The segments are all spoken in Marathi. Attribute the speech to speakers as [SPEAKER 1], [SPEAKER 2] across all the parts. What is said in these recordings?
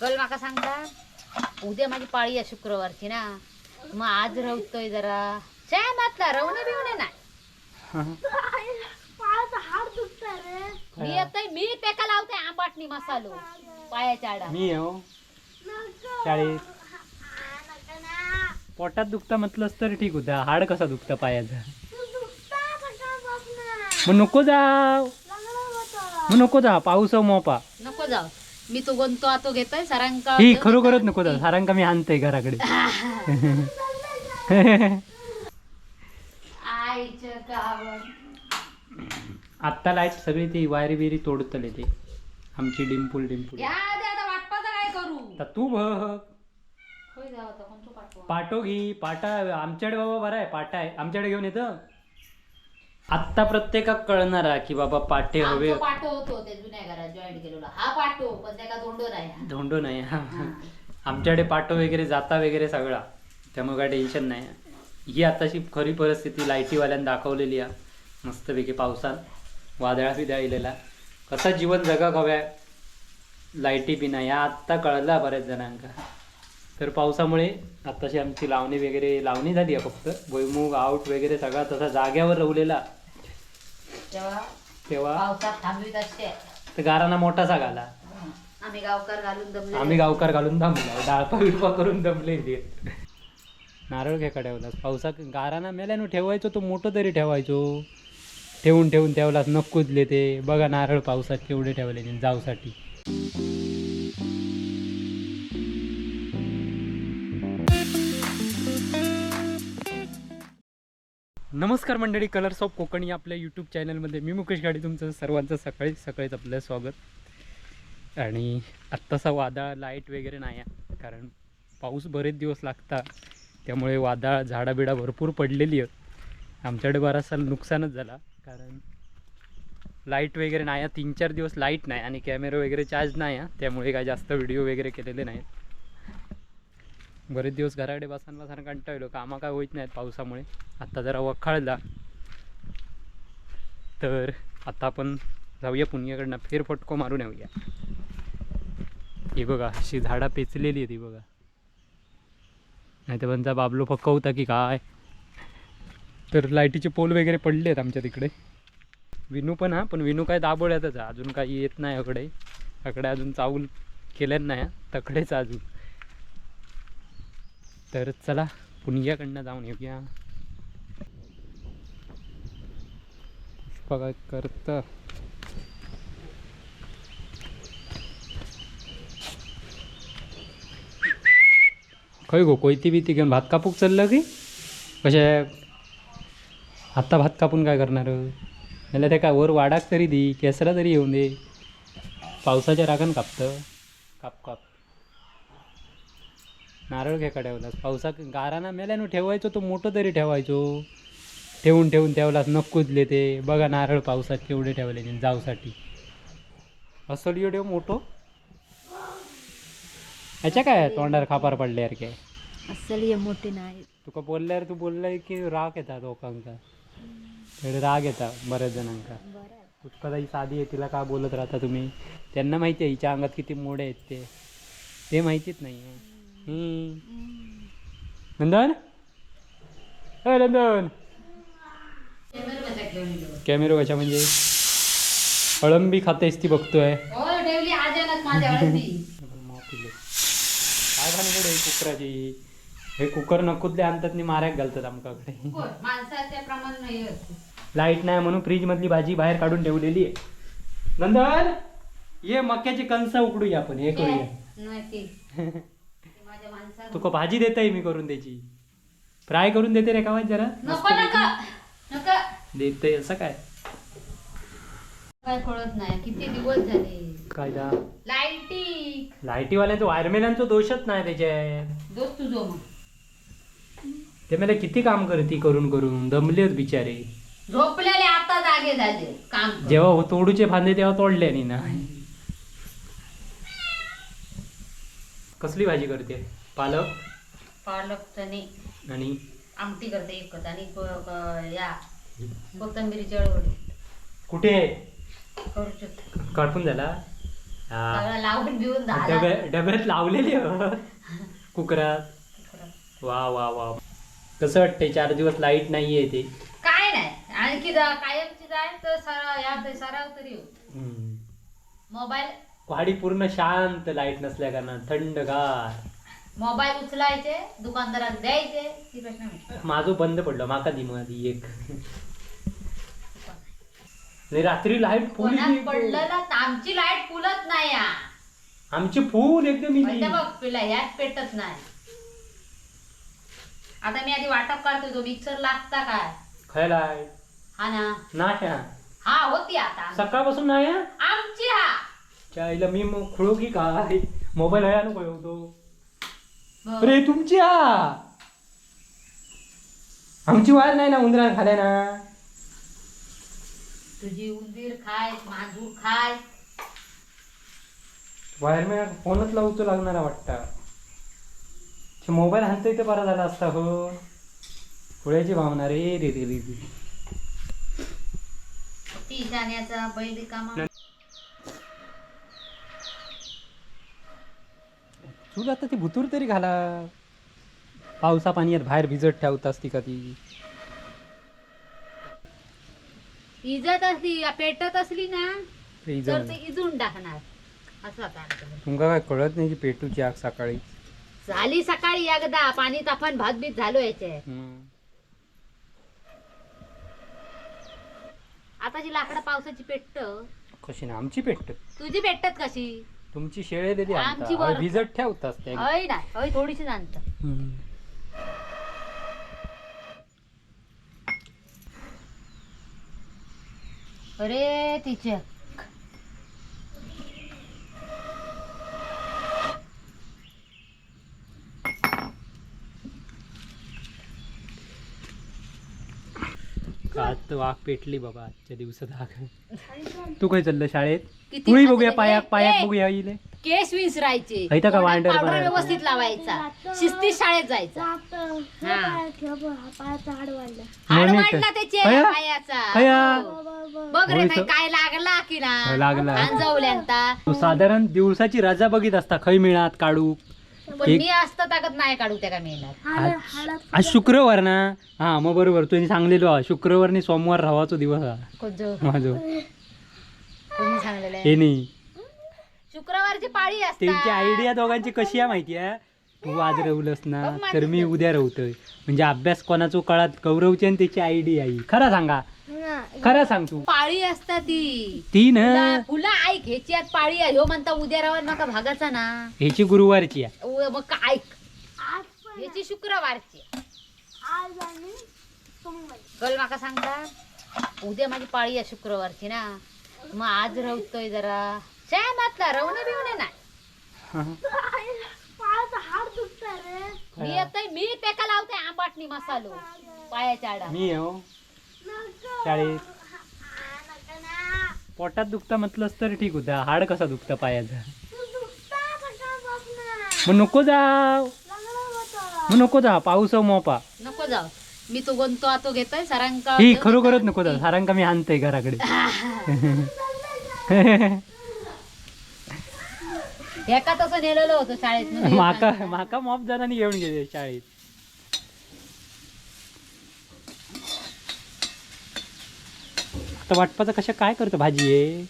[SPEAKER 1] कल माका सांगता उद्या माझी पाळी आहे शुक्रवारची ना मग आज रवतोय जरा. छान मातला रवणे बिवणे नाही. मी येतोय मी पेका लावते आंबाटणी मसालो पायाच्या आडा
[SPEAKER 2] मी हो शाळेत पोटात दुखता म्हटलंच तर ठीक होता. हाड कसा दुखता पायाचा? मग नको जाव मग नको जा पाऊस हो मोपा.
[SPEAKER 1] नको जाऊ. मी तो गंतो आतो घेतोय सरांका
[SPEAKER 2] ही खरोखरच नको जा सारांका मी आणतोय घराकडे. आत्ता लाइट सगळी ती वायरी बिरी तोडतले ते. आमची डिंपूल डिंपूल.
[SPEAKER 1] काय करू?
[SPEAKER 2] तू बघ पाटो घे पाटा आमच्याकडे बाबा बरा आहे पाटा आहे. आमच्याकडे घेऊन येतं? आत्ता प्रत्येकाक कळणार आहे की बाबा पाटे हवे
[SPEAKER 1] आमचो होतो ते जुन्या घरात जॉईन केलेला. हा पण त्याला नाही
[SPEAKER 2] धोंडो नाही आमच्याकडे पाटो वगैरे जाता वगैरे सगळा. त्यामुळे काय टेन्शन नाही. ही आताची खरी परिस्थिती लाईटीवाल्यानं दाखवलेली आहे. मस्तपैकी पावसात वादळा बिदळा इलेला कसा जीवन जगाक हव्या लाईटी बिना या आत्ता कळला बऱ्याच जणांका. तर पावसामुळे आत्ताशी आमची लावणी वगैरे लावणी झाली आहे फक्त. भुईमुग आऊट वगैरे सगळा तसा जाग्यावर रवलेला.
[SPEAKER 1] तेव्हा
[SPEAKER 2] तेव्हा?
[SPEAKER 1] पावसात थांबवीत असते.
[SPEAKER 2] तर गाराना मोठासा घाला
[SPEAKER 1] आम्ही गावकर घालून दमले
[SPEAKER 2] आम्ही गावकार घालून थांबलो डाळपा बिळपा करून दमले नारळ खेका ठेवलास पावसात गाराना मेल्यानं ठेवायचो तो मोठं तरी ठेवायचो. ठेवून ठेवून ठेवलास नक्कुजले ते. बघा नारळ पावसात केवढे ठेवले ते जाऊसाठी नमस्कार मंडळी कलर्स ऑफ कोकण या आपल्या यूट्यूब चॅनलमध्ये मी मुकेश गाडी तुमचं सर्वांचं सकाळी सकाळीच आपलं स्वागत. आणि आत्तासा वादळ लाइट वगैरे नाही आहे कारण पाऊस बरेच दिवस लागता त्यामुळे वादळ झाडाबिडा भरपूर पडलेली आहेत. आमच्याकडे बराचसा नुकसानच झाला कारण लाइट वगैरे नाही आहे तीन चार दिवस लाइट नाही आणि कॅमेरा वगैरे चार्ज नाही आहे त्यामुळे काय जास्त व्हिडिओ वगैरे केलेले नाहीत. बरेच दिवस घराकडे बसायला सारखं कंटाळलो. कामं काय होत नाहीत पावसामुळे. आत्ता जरा वखाळला. तर आता आपण जाऊया पुण्याकडनं फेरफटको मारून येऊया. ही बघा अशी झाडं पेचलेली आहे ती बघा. नाही तर त्यांचा बाबलो पक्का होता की काय? तर लाईटीचे पोल वगैरे पडले आहेत आमच्या तिकडे. विनू पण हा पण विनू काय दाबोळ्यातच अजून काही येत नाही अकडे अकडे अजून चावल केल्यात नाही. हा. तकडेच अजून. तर चला पुण्याकडनं जाऊन येऊया. काय करतं? खय गो कोयती बिती घेऊन भात कापूक चाललं की? कशा? आत्ता भात कापून काय करणार? नाही ते काय वर वाडाक तरी दी केसरा तरी येऊन दे. पावसाच्या रागान कापतं. काप काप. नारळ घेका ठेवलास पावसाक गाराना मेल्यानं ठेवायचो तो मोठं तरी ठेवायचो. ठेवून ठेवून ठेवलास नक्कुजले ते. बघा नारळ पावसात केवढे ठेवले जाऊसाठी असं एवढे मोठं. ह्याच्या काय तोंडावर खापार पडले यार काय
[SPEAKER 1] असली मोठी नाही.
[SPEAKER 2] तुका बोलल्यावर तू बोललाय की राग येतात लोकांका थोडे राग येतात बऱ्याच जणांका पुष्पा ही साधी आहे तिला का बोलत राहता तुम्ही? त्यांना माहिती आहे हिच्या अंगात किती मोडे आहेत ते. ते माहितीच नाही आहे नंदन अय नंदन कॅमेरा कशा म्हणजे अळंबी खातेस ती बघतोय काय भानगड आहे कुकराची हे कुकर नकुतले आणतात आणि माऱ्याक घालतात आमच्याकडे.
[SPEAKER 1] लाइट नाही
[SPEAKER 2] म्हणून फ्रीज मधली भाजी बाहेर काढून ठेवलेली आहे नंदन ये मक्याची कणस उकडूया आपण हे करूया
[SPEAKER 1] नाही ते. ते माझ्या माणसाला
[SPEAKER 2] तुका भाजी देताय मी करून त्याची. फ्राय करून देते रे का जरा?
[SPEAKER 1] नको नका नका.
[SPEAKER 2] देते असं काय?
[SPEAKER 1] काय कळत नाही किती दिवस झाले?
[SPEAKER 2] काय दा
[SPEAKER 1] लाईटी.
[SPEAKER 2] लाईटीवाल्याचं वायरमॅनांचा दोषच नाही त्याच्यात.
[SPEAKER 1] दोस्त तुझो मग.
[SPEAKER 2] ते मला किती काम करते करून करून दमलेत बिचारे.
[SPEAKER 1] झोपलेले आता जागे झाले काम कर.
[SPEAKER 2] जेव्हा हो- तोडूचे फांदे तेव्हा तोडले आणि ना. कसली भाजी करते? पालक?
[SPEAKER 1] पालक चणे
[SPEAKER 2] आणि
[SPEAKER 1] आमटी करते एकच आणि क- क- या. कोथंबिरीची अळवडी
[SPEAKER 2] कुठे?
[SPEAKER 1] करू शकतो
[SPEAKER 2] काढून झाला? हा.
[SPEAKER 1] सगळं लावून बिवून झाला.
[SPEAKER 2] डब्या- डब्यात लावलेली हो. कुकरात. वा वा वा. कसं वाटतंय? चार दिवस लाइट नाहीये ते.
[SPEAKER 1] काय नाही. आणखी जा कायमची जाय तर सराव या तर सराव तरी हो
[SPEAKER 2] हम्म.
[SPEAKER 1] मोबाईल.
[SPEAKER 2] वाडी पूर्ण शांत लाइट नसल्या कारणान थंडगार.
[SPEAKER 1] मोबाईल उचलायचे दुकानदारात द्यायचे ती.
[SPEAKER 2] माझं बंद पडलं माका दी मधी एक. नाही रात्री लाइट फुल
[SPEAKER 1] पडलं ना आमची लाइट फुलत नाही
[SPEAKER 2] आमची फुल एकदम इली
[SPEAKER 1] बघ पिला ह्यात पेटत नाही. आता मी आधी वाटप काढतोय तो मिक्सर लागता काय?
[SPEAKER 2] खय लाइट
[SPEAKER 1] हा ना.
[SPEAKER 2] नाही हा.
[SPEAKER 1] हा होती आता.
[SPEAKER 2] सकाळपासून नाही हा
[SPEAKER 1] आमची हा.
[SPEAKER 2] चायला मी मग खुळू की काय? मोबाईल हया नको होतो
[SPEAKER 1] बघ.
[SPEAKER 2] अरे तुमची हा आमची वायर नाही ना उंदरान खाल्या ना.
[SPEAKER 1] तुझी उंदीर खाय मांजूर खाय.
[SPEAKER 2] वायर मी फोनच लावतो लागणारा वाटतं. मोबाईल हाणतोय तर बरा झाला असता हो. पुढ्याची भावना रे रे रे रे रे.
[SPEAKER 1] ती जाण्याचा बैल रिकामा.
[SPEAKER 2] तुला आता ती भुतूर तरी घाला. पावसा पाण्यात बाहेर भिजत ठेवत असती का ती
[SPEAKER 1] इजत असली पेटत असली ना तर
[SPEAKER 2] इजन.
[SPEAKER 1] ते इजून टाकणार. असं आता आमचं.
[SPEAKER 2] तुमका काय कळत नाही की पेटूची आग सकाळी?
[SPEAKER 1] झाली सकाळी एकदा पाणी तापण भात बीत झालो याचे.
[SPEAKER 2] हम्म.
[SPEAKER 1] आताची लाकडं पावसाची पेटत
[SPEAKER 2] कशी ना आमची पेटत.
[SPEAKER 1] तुझी पेटत कशी?
[SPEAKER 2] तुमची शेळे दिली
[SPEAKER 1] आमची बरं.
[SPEAKER 2] भिजत ठेवतात ते
[SPEAKER 1] ना हय थोडीशी जाणत
[SPEAKER 2] हम्म.
[SPEAKER 1] अरे तिचे
[SPEAKER 2] आज तर वाघ पेटली बाबा आजच्या दिवसात आग. तू काय चाललं शाळेत?
[SPEAKER 1] किती
[SPEAKER 2] बघूया? पायाक पायाक
[SPEAKER 1] ए,
[SPEAKER 2] बघूया इले
[SPEAKER 1] केस विसरायचे
[SPEAKER 2] इथं का
[SPEAKER 1] तोंडात
[SPEAKER 2] वांडर
[SPEAKER 1] powder
[SPEAKER 2] बनायचं?
[SPEAKER 1] व्यवस्थित लावायचा शिस्ती शाळेत जायचा. हाड
[SPEAKER 2] म्हणून
[SPEAKER 1] वाढला
[SPEAKER 2] तर.
[SPEAKER 1] त्याचे
[SPEAKER 2] अया?
[SPEAKER 1] पायाचा
[SPEAKER 2] अया?
[SPEAKER 1] बघ रे
[SPEAKER 2] होय
[SPEAKER 1] नाही
[SPEAKER 2] तर.
[SPEAKER 1] काय लागला की ना
[SPEAKER 2] लागला.
[SPEAKER 1] अंजवल्यांता
[SPEAKER 2] तू साधारण दिवसाची रजा बघित असता खय मिळात काढू
[SPEAKER 1] पण
[SPEAKER 2] एक-
[SPEAKER 1] मी असतं ताकद नाही काढू त्या का मिळणार
[SPEAKER 2] आज आज शुक्रवार ना हा मग बरोबर तुम्ही सांगलेलो हा शुक्रवार आणि सोमवार राहावाचो दिवस हा माझो
[SPEAKER 1] कोणी सांगलेलं
[SPEAKER 2] हे नाही.
[SPEAKER 1] शुक्रवारची पाळी
[SPEAKER 2] त्यांची
[SPEAKER 1] असते
[SPEAKER 2] आयडिया दोघांची कशी आहे माहिती आहे? तू आज रवलंस ना तर मी. उद्या रवतोय. म्हणजे अभ्यास कोणाचो कळत? गौरवची आणि त्याची आयडिया आहे खरं सांगा. खरं सांग तू.
[SPEAKER 1] पाळी असता ती.
[SPEAKER 2] ती ना.
[SPEAKER 1] फुला- फुला ऐक ह्याची आज पाळी आहे. ह्यो म्हणता उद्या रावर नका भागाचा ना.
[SPEAKER 2] ह्याची गुरुवारची आहे.
[SPEAKER 1] उ- मग का ऐक. ह्याची शुक्रवारची कल माका सांगता उद्या माझी पाळी आहे शुक्रवारची ना. मग आज रवतोय जरा. काय मातला रवणे बिवणे नाही. मी येतोय मी पेका लावते आंबाटणी मसालो. पायाच्या आडा
[SPEAKER 2] मी हो शाळेत पोटात दुखता म्हटलंस तर ठीक होता. हाड कसा दुखता पायाचा? मग नको जाव मग नको जा पाऊस मोपा.
[SPEAKER 1] नको जाऊ. मी तो गंतो आतो घेतोय सरांका
[SPEAKER 2] ही खरोखरच नको जा सारांका मी आणतोय घराकडे.
[SPEAKER 1] एका तसं नेलेलं होतं शाळेत.
[SPEAKER 2] माका माका मॉप जणांनी घेऊन गेले शाळेत. आता वाटपाचं कशा काय करतो भाजी आहे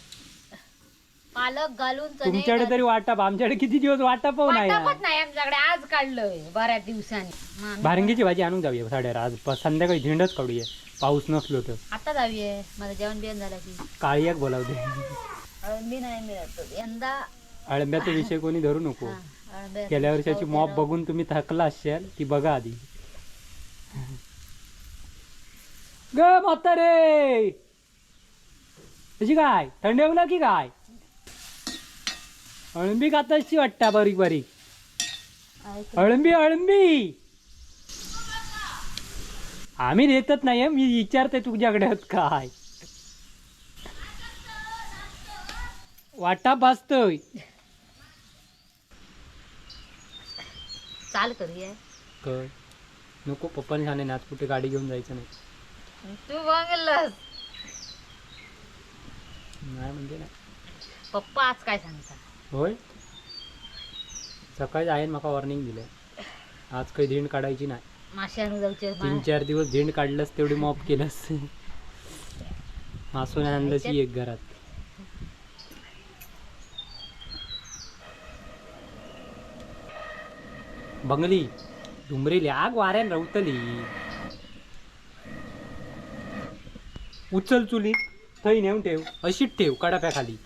[SPEAKER 1] पालक घालून चणे
[SPEAKER 2] तुमच्याकडे तरी वाटाप आमच्याकडे किती दिवस वाटाप हो नाही
[SPEAKER 1] वाटापच नाही आमच्याकडे आज काढलंय बऱ्याच दिवसांनी.
[SPEAKER 2] भारंगीची भाजी आणून जाऊया साड्यावर आज. प- संध्याकाळी झेंडच काढूया. पाऊस नसलो तर.
[SPEAKER 1] आता जाऊये. माझं जेवण बिवण झालं की.
[SPEAKER 2] काळियाक बोलावते
[SPEAKER 1] अळंबी नाही मिळत यंदा
[SPEAKER 2] अळंब्याचा विषय कोणी धरू नको.
[SPEAKER 1] हा,
[SPEAKER 2] गेल्या वर्षाची मॉप बघून तुम्ही थकला असाल ती बघा आधी. ग म्हातारे! कशी काय? थंडी होईल की काय? अळंबी खाताशी वाटता बारीक बारीक. अळंबी अळंबी. आम्ही देतच नाही. मी विचारते तुझ्याकडे काय. वाटा भासतोय
[SPEAKER 1] चाल करूया.
[SPEAKER 2] कर. नको पप्पाने सांगणे आज कुठे गाडी घेऊन जायचं नाही.
[SPEAKER 1] तू बघलस.
[SPEAKER 2] नाही म्हणजे नाही.
[SPEAKER 1] पप्पा आज काय सांगता
[SPEAKER 2] होय? सकाळी आहे म्हाका वॉर्निंग दिलं आज काही झेंड काढायची नाही. तीन चार दिवस झेंड काढलंस तेवढी मॉप केलंस. मासून आणलंस एक घरात. बंगली डुमरेली आग वाऱ्यान रवतली. उचल चुलीत थंय नेऊन ठेव अशीच ठेव कडाप्या खाली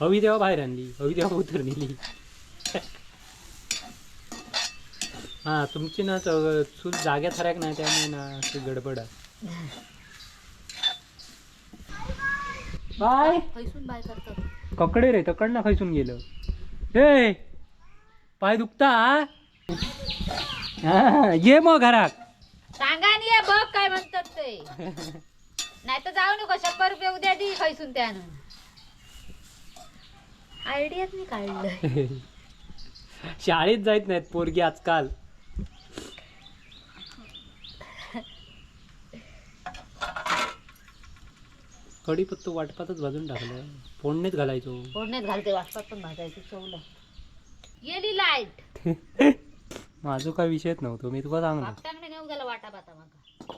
[SPEAKER 2] हवी तेव्हा बाहेर आणली. हवी तेव्हा उतर नेली हा तुमची ना च- चूल जाग्या थराक नाही त्यामुळे ना अशी गडबड आहे. बाय.
[SPEAKER 1] बाय करतात
[SPEAKER 2] ककडे रे तकडनं खैसून गेलं. हे पाय दुखता हा? ये मग घरात.
[SPEAKER 1] सांगा आणि ये बघ काय म्हणतात ते. नाही तर जाऊ नको शंभर रुपये उद्या दी खैसून त्यानं. आयडियाच नाही काढलं.
[SPEAKER 2] शाळेत जायत नाहीत पोरगी आजकाल. कढीपत्तो वाटपातच भाजून टाकलं फोडणीत घालायचो.
[SPEAKER 1] फोडण्यात घालते वाटपात पण भाजायची चवलं गेली लाइट.
[SPEAKER 2] माझं काय विषयच नव्हतो मी तुला सांगलो
[SPEAKER 1] बापटांकडे नेऊ गेला वाटा बाता माका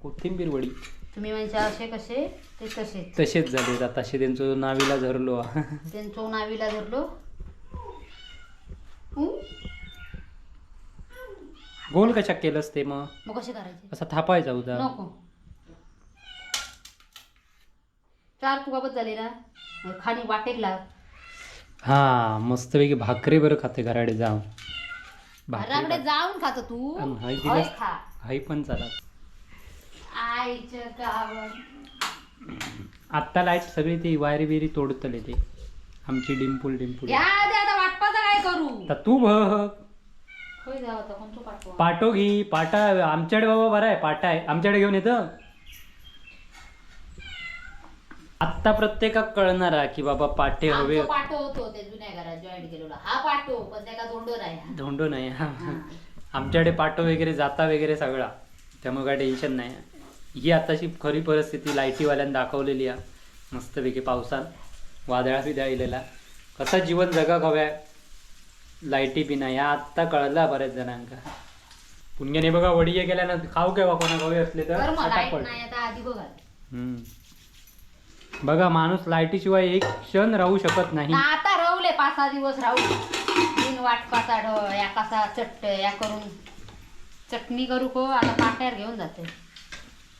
[SPEAKER 2] कोथिंबीर वडी.
[SPEAKER 1] तुम्ही म्हणजे असे कसे? ते तसे
[SPEAKER 2] तसेच झाले. आता तसे त्यांचं नावीला धरलो.
[SPEAKER 1] त्यांचो नावीला धरलो?
[SPEAKER 2] गोल कशा केलंस ते मग?
[SPEAKER 1] मग कसे करायचे?
[SPEAKER 2] असा थापायचा होता
[SPEAKER 1] नको. चार तुकाबत झाले ना? मग खाली वाटेक लाग
[SPEAKER 2] हा मस्तपैकी भाकरी बरं खाते घराडे जाऊन.
[SPEAKER 1] घराकडे जाऊन खातो तू.
[SPEAKER 2] हाय
[SPEAKER 1] होय खा.
[SPEAKER 2] पण चला आत्ता लाइट सगळी ती वायरी बिरी तोडतले ते. आमची डिंपूल डिंपूल.
[SPEAKER 1] या दे आता वाटपाचं काय करू?
[SPEAKER 2] तर तू बघ
[SPEAKER 1] होय जाऊ आता कोणतो पाठवा?
[SPEAKER 2] पाटो घे पाटा आमच्याकडे बाबा बरा आहे पाटा आहे. आमच्याकडे घेऊन येतं. आत्ता प्रत्येकाक कळणार आहे की बाबा पाटे हवे.
[SPEAKER 1] आमचो होतो ते जुन्या घरात जॉईन केलेला. हा पाठो पण त्याला दोंडो नाही.
[SPEAKER 2] धोंडो नाही. आमच्याकडे पाटो वगैरे जाता वगैरे सगळा. त्यामुळे काय टेन्शन नाही. ही आताची खरी परिस्थिती लाईटीवाल्यानं दाखवलेली आहे. मस्तपैकी पावसात वादळा बिदळा इलेला कसा जीवन जगा हव्या लाईटी बिना या आत्ता कळला बऱ्याच जणांका. पुण्याने बघा वडिये गेल्यानंतर खाऊ केव्हा? कोणा हवे असले तर? हम्म. बघा माणूस लाईटीशिवाय एक क्षण राहू शकत नाही.
[SPEAKER 1] आता रवले पाच सहा दिवस राहू. तीन वाटपाचा ढ या कसा चट्ट या करून. चटणी करू को आता पाट्यावर घेऊन जाते.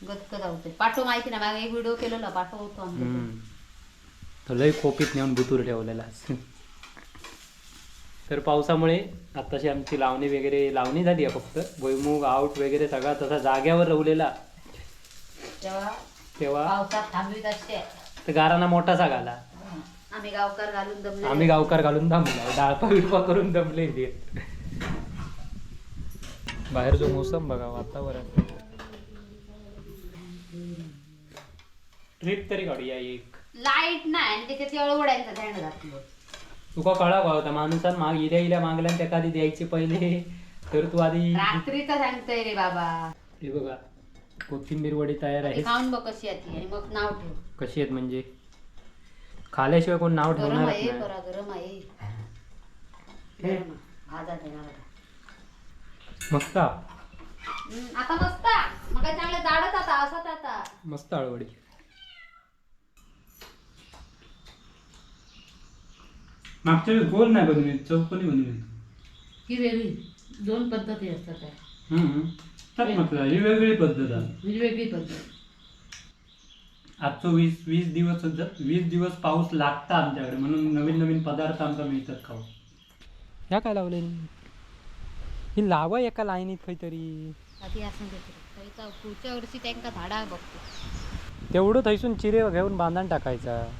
[SPEAKER 1] गतक पाठो माहिती ना मागे एक व्हिडिओ केलेला पाठो होतो आमच्या
[SPEAKER 2] हम्म. तो लय खोपीत नेऊन बुतूर ठेवलेला तर पावसामुळे आताशी आमची लावणी वगैरे लावणी झाली आहे फक्त. भुईमुग आऊट वगैरे सगळा तसा जाग्यावर रवलेला
[SPEAKER 1] तेव्हा
[SPEAKER 2] तेव्हा
[SPEAKER 1] पावसात थांबवीत असते.
[SPEAKER 2] तर गाराना मोठासा घाला
[SPEAKER 1] आम्ही गावकर घालून दमले
[SPEAKER 2] आम्ही गावकार घालून थांबला डाळपा बिळपा करून दमले बाहेर जो मोसम बघा वातावरण. ट्रिप तरी काढूया एक.
[SPEAKER 1] लाइट नाही आणि त्याच्यात एवढं ध्यान घातलं
[SPEAKER 2] तुका कळा का होता माणूसान माग इल्या इल्या मागल्या त्या आधी द्यायचे पहिले. तर तू आधी
[SPEAKER 1] रात्रीचं सांगतोय रे बाबा.
[SPEAKER 2] हे बघा कोथिंबीर वडी तयार आहे
[SPEAKER 1] खाऊन बघ कशी आहे आणि मग नाव ठेव.
[SPEAKER 2] कशी आहेत म्हणजे? खाल्याशिवाय कोण नाव
[SPEAKER 1] गरम
[SPEAKER 2] ठेवणार
[SPEAKER 1] आहे बरा गरम आहे. गरम आहे. भाजा देणार आता.
[SPEAKER 2] मस्त.
[SPEAKER 1] हम्म, आता मस्त. काय चांगलं जाडत आता असत आता.
[SPEAKER 2] मस्त हळवडी मागच्या वेळेस गोल नाही बनवली चौकोनी बनवली
[SPEAKER 1] ही वेगळी दोन पद्धती असतात त्या.
[SPEAKER 2] म्हटलं ही वेगळी पद्धत आहे.
[SPEAKER 1] ही वेगळी पद्धत.
[SPEAKER 2] आजचो वीस वीस दिवस वीस दिवस पाऊस लागता आमच्याकडे म्हणून नवीन नवीन पदार्थ आमका मिळतात खाऊ. ह्या काय लावले ही लावा एका लाईनीत काहीतरी.
[SPEAKER 1] आधी असं देते त्याचा पुढच्या वर्षी त्यांका झाडा बघतो.
[SPEAKER 2] तेवढं थैसून चिरे घेऊन बांधण टाकायचा.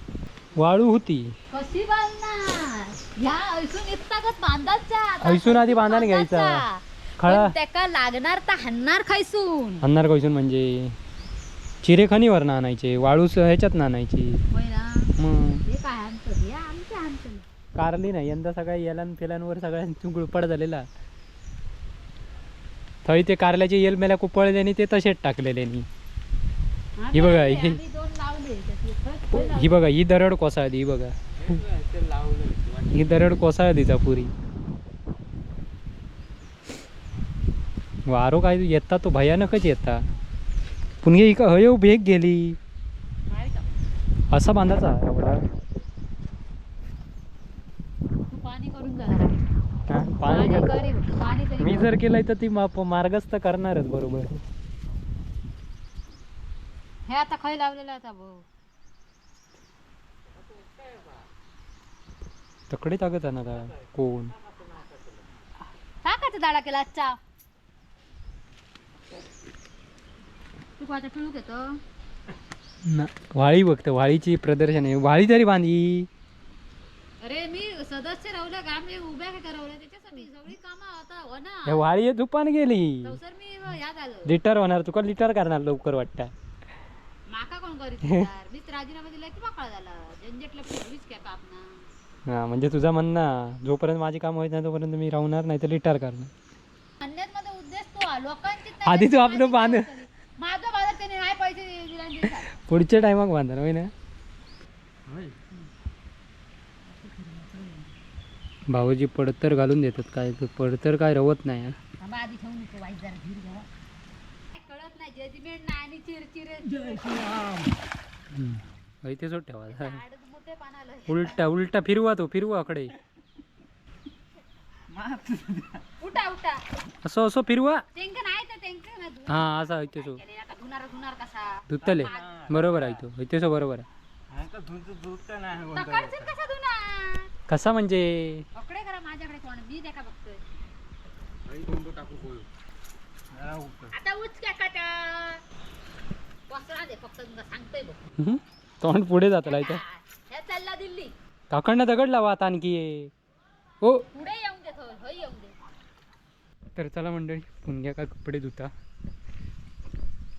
[SPEAKER 2] वाळू होती.
[SPEAKER 1] कशी बांधणार? ह्या ऐसून इतकाच
[SPEAKER 2] आधी बांधायला घ्यायचा. खळा.
[SPEAKER 1] त्याका लागणार तर हन्नार खायसून
[SPEAKER 2] अन्नार कैसून म्हणजे? चिरे खणीवर ना आणायचे वाळू ह्याच्यात ना आणायची.
[SPEAKER 1] होय ना.
[SPEAKER 2] मग?
[SPEAKER 1] काय आणतो हे आमचे आणतो
[SPEAKER 2] कारली नाही. यंदा सगळ्या येलान फेलांवर सगळ्यांची गुळपड झालेला. थंय ते कारल्याचे येल मेल्या कुपळल्याने ते तसेच टाकलेले ही बघा, ही- ही बघा ही दरड कोसा आली ही बघा? ही दरड कोसळ्या तिचा पुरी. वारो काय येता तो भयानकच येता. पुन्हा इका हयो भेग गेली. असा बांधाचा
[SPEAKER 1] पाणी करून पाणी
[SPEAKER 2] पाणी
[SPEAKER 1] करीन पाणी तरी
[SPEAKER 2] मी जर केलंय तर ती मा- मार्गस्थ करणारच बरोबर.
[SPEAKER 1] हे आता खय लावलेलं आता भाऊ?
[SPEAKER 2] तकडे टाकत ना आता कोण?
[SPEAKER 1] टाकायचं दाडा केला आजचा. तू पिळू घेतो.
[SPEAKER 2] ना वाळी बघतं वाळीची प्रदर्शन आहे वाळी तरी बांधी.
[SPEAKER 1] अरे मी सदस्य राहुल्या काम हे उभ्या काय करवल्या? त्याच्यासाठी सगळी कामं आता हो ना
[SPEAKER 2] या वाळी दुपान गेली.
[SPEAKER 1] चौसर मी याद आलं.
[SPEAKER 2] लिटर होणार तुका लिटर करणार लवकर वाटतं.
[SPEAKER 1] माका कोण करीत होणार? मीच राजीनामा दिला की मोकळा झाला? झंझटला फिरवीच काय कापना
[SPEAKER 2] हा म्हणजे तुझा म्हणणं जोपर्यंत माझी काम होत नाही तोपर्यंत मी राहणार नाही तर लिटर करणार.
[SPEAKER 1] म्हणण्यात माझा उद्देश तो हा, लोकांची
[SPEAKER 2] आधी तू आपलं बांध.
[SPEAKER 1] माझं बाजार त्याने नाही पैसे दिले.
[SPEAKER 2] पुढच्या टायमाक बांधणार होय ना? भाऊजी पडतर घालून देतात. काय ते पडतर काय रवत नाही.
[SPEAKER 1] थांबा, आधी ठेवून येतो वाईट जरा धीर घ्या. काय कळत नाही जजमेंट नाही आणि चिरचिरे.
[SPEAKER 2] हम्म. होय ते सोड ठेवा.
[SPEAKER 1] झाडच मोठे पानाला
[SPEAKER 2] उलटा उलटा फिरवा तो फिरवा कडे
[SPEAKER 1] उठा उठा.
[SPEAKER 2] असं असं फिरवा.
[SPEAKER 1] तेंक नाही तर तेंक ना धुवून
[SPEAKER 2] हा असा
[SPEAKER 1] आता धुणार धुणार कसा?
[SPEAKER 2] धुतले. बरोबर आहे तो. होय तेसो बरोबर आहे.
[SPEAKER 1] तकडचं कसा धुणार
[SPEAKER 2] कसा म्हणजे?
[SPEAKER 1] अकडे करा माझ्याकडे कोण? मी देखा बघतोय. आता उच क्या काटा. पसरा दे फक्त तुला सांगतोय बघ.
[SPEAKER 2] हम्म? तोंड पुढे जातला इथं.
[SPEAKER 1] हे चालला दिल्ली.
[SPEAKER 2] काकडनं दगड लावा आता आणखी. हो
[SPEAKER 1] पुढे येऊन दे थोडं होय येऊन दे.
[SPEAKER 2] तर चला मंडळी पुणग्या का कपडे धुता.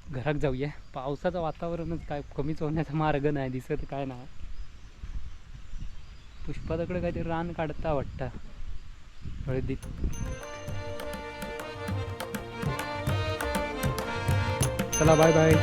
[SPEAKER 2] घरात जाऊया. पावसाचं वातावरणच काय कमीच होण्याचा मार्ग नाही दिसत काय नाही. पुष्पाताकडे काहीतरी रान काढता वाटतं. हळदीत. चला बाय बाय